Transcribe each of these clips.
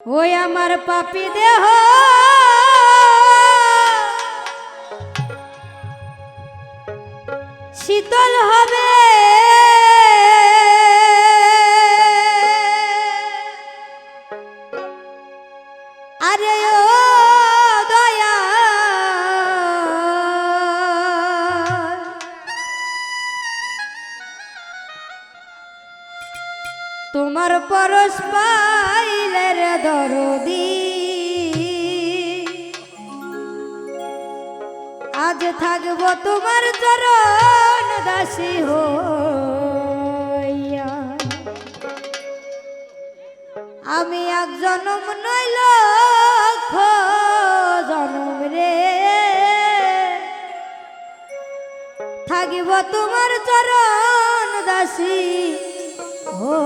ওই আমার পাপি দেহ। শীতল হবে। তোমার পরশ পাইলের দরদি। আজ থাকব তোমার চরণ দাসী হইয়া। আমি এক জনম নইল জনম রে। থাকিব তোমার চরণ দাসী হো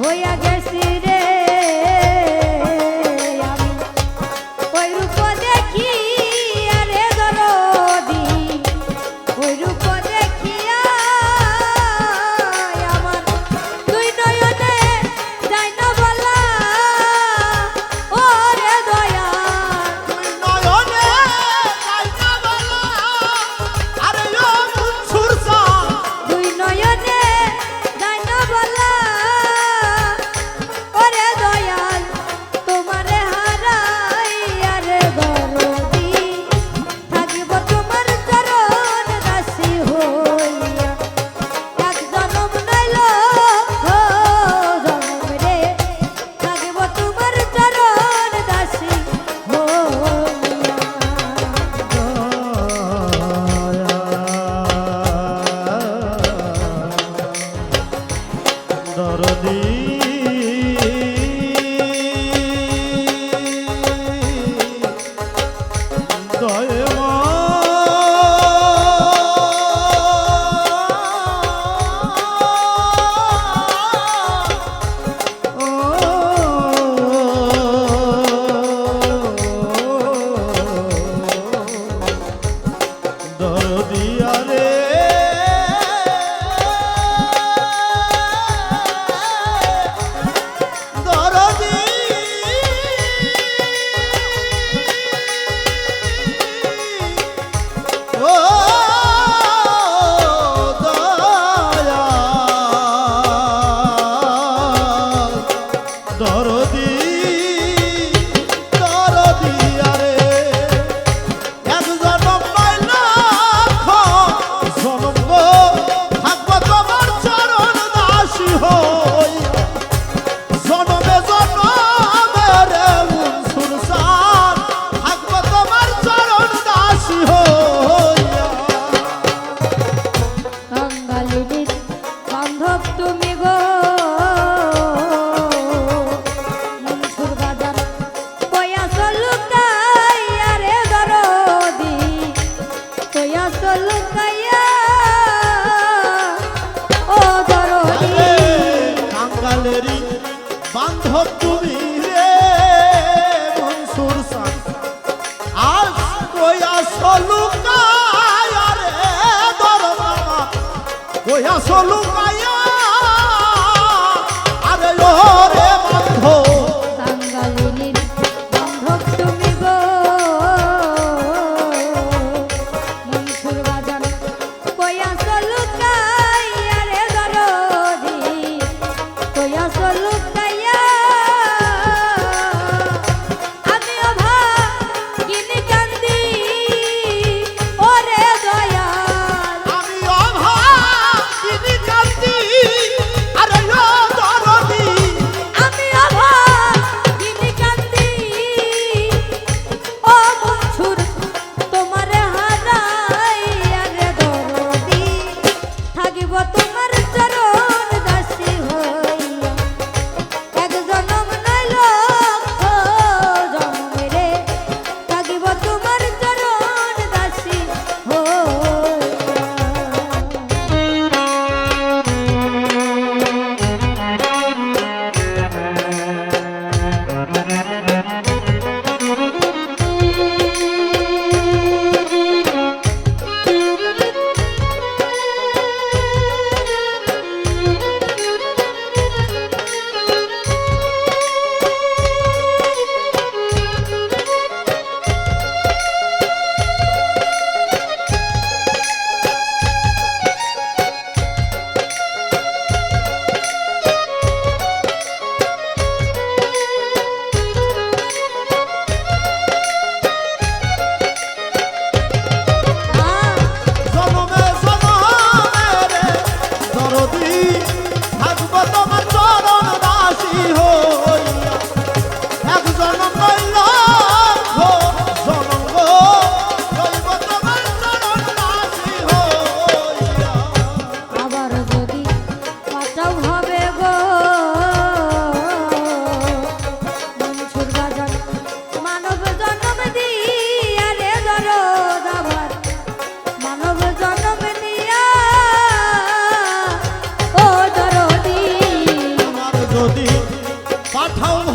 হইয়া গেল। দরদী।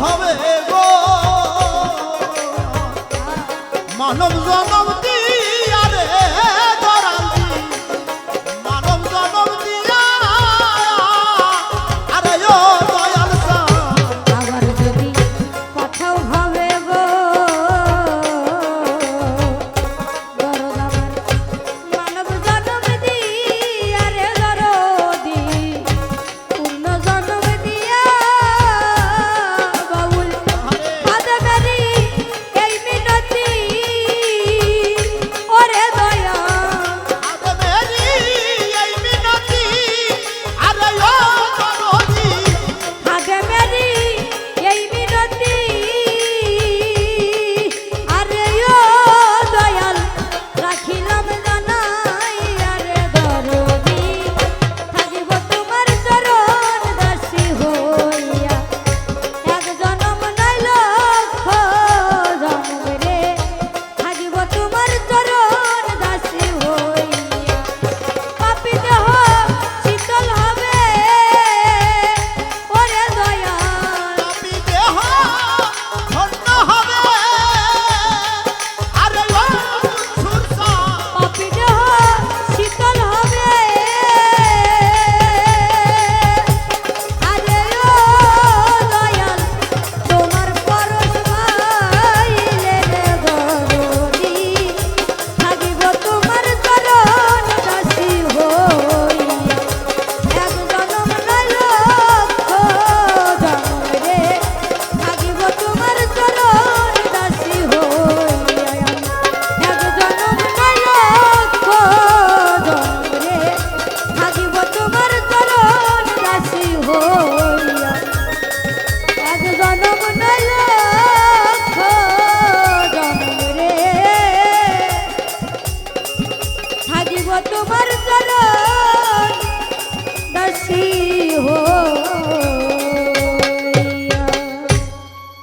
Abi.